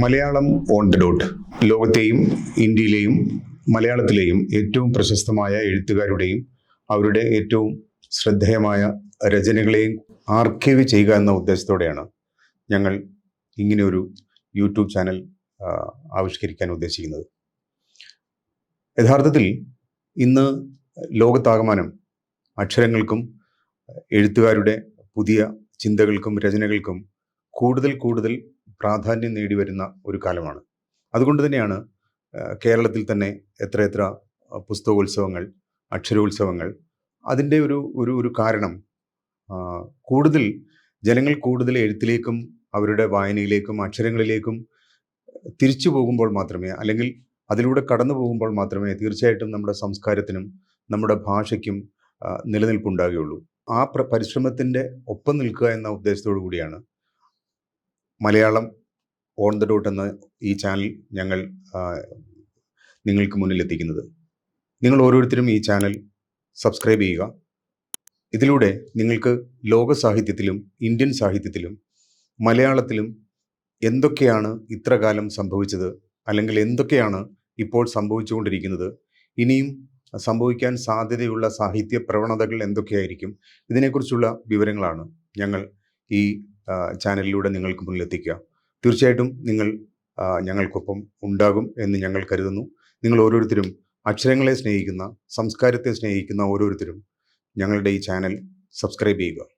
Malayalam on the dot ലോകത്തെയും ഇന്ത്യയിലെയും മലയാളത്തിലെയും ഏറ്റവും പ്രശസ്തമായ എഴുത്തുകാരുടെയും അവരുടെ ഏറ്റവും ശ്രദ്ധേയമായ രചനകളെയും ആർക്കൈവ് ചെയ്യുക എന്ന ഉദ്ദേശത്തോടെയാണ് ഞങ്ങൾ ഇങ്ങനെയൊരു യൂട്യൂബ് ചാനൽ ആവിഷ്കരിക്കാൻ ഉദ്ദേശിക്കുന്നത്. യഥാർത്ഥത്തിൽ ഇന്ന് ലോകത്താകമാനം അക്ഷരങ്ങൾക്കും എഴുത്തുകാരുടെ പുതിയ ചിന്തകൾക്കും രചനകൾക്കും കൂടുതൽ കൂടുതൽ പ്രാധാന്യം നേടി വരുന്ന ഒരു കാലമാണ്. അതുകൊണ്ട് തന്നെയാണ് കേരളത്തിൽ തന്നെ എത്ര എത്ര പുസ്തകോത്സവങ്ങൾ അക്ഷരോത്സവങ്ങൾ അതിന്റെ ഒരു ഒരു ഒരു കാരണം കൂടുതൽ ജനങ്ങൾ കൂടുതൽ എഴുത്തിലേക്കും അവരുടെ വായനയിലേക്കും അക്ഷരങ്ങളിലേക്കും തിരിച്ചു പോകുമ്പോൾ മാത്രമേ അല്ലെങ്കിൽ അതിലൂടെ കടന്നു പോകുമ്പോൾ മാത്രമേ തീർച്ചയായിട്ടും നമ്മുടെ സംസ്കാരത്തിനും നമ്മുടെ ഭാഷയ്ക്കും നിലനിൽപ്പുണ്ടാകുകയുള്ളൂ. ആ പ്ര പരിശ്രമത്തിന്റെ ഒപ്പം നിൽക്കുക എന്ന ഉദ്ദേശത്തോടു കൂടിയാണ് മലയാളം ഓൺ ദ ഡോട്ട് എന്ന ഈ ചാനൽ ഞങ്ങൾ നിങ്ങൾക്ക് മുന്നിൽ എത്തിക്കുന്നത്. നിങ്ങൾ ഓരോരുത്തരും ഈ ചാനൽ സബ്സ്ക്രൈബ് ചെയ്യുക. ഇതിലൂടെ നിങ്ങൾക്ക് ലോക സാഹിത്യത്തിലും ഇന്ത്യൻ സാഹിത്യത്തിലും മലയാളത്തിലും എന്തൊക്കെയാണ് ഇത്ര കാലം സംഭവിച്ചത് അല്ലെങ്കിൽ എന്തൊക്കെയാണ് ഇപ്പോൾ സംഭവിച്ചുകൊണ്ടിരിക്കുന്നത് ഇനിയും സംഭവിക്കാൻ സാധ്യതയുള്ള സാഹിത്യ പ്രവണതകൾ എന്തൊക്കെയായിരിക്കും ഇതിനെക്കുറിച്ചുള്ള വിവരങ്ങളാണ് ഞങ്ങൾ ഈ ചാനലിലൂടെ നിങ്ങൾക്ക് മുന്നിൽ എത്തിക്കുക. തീർച്ചയായിട്ടും നിങ്ങൾ ഞങ്ങൾക്കൊപ്പം ഉണ്ടാകും എന്ന് ഞങ്ങൾ കരുതുന്നു. നിങ്ങൾ ഓരോരുത്തരും അക്ഷരങ്ങളെ സ്നേഹിക്കുന്ന സംസ്കാരത്തെ സ്നേഹിക്കുന്ന ഓരോരുത്തരും ഞങ്ങളുടെ ഈ ചാനൽ സബ്സ്ക്രൈബ് ചെയ്യുക.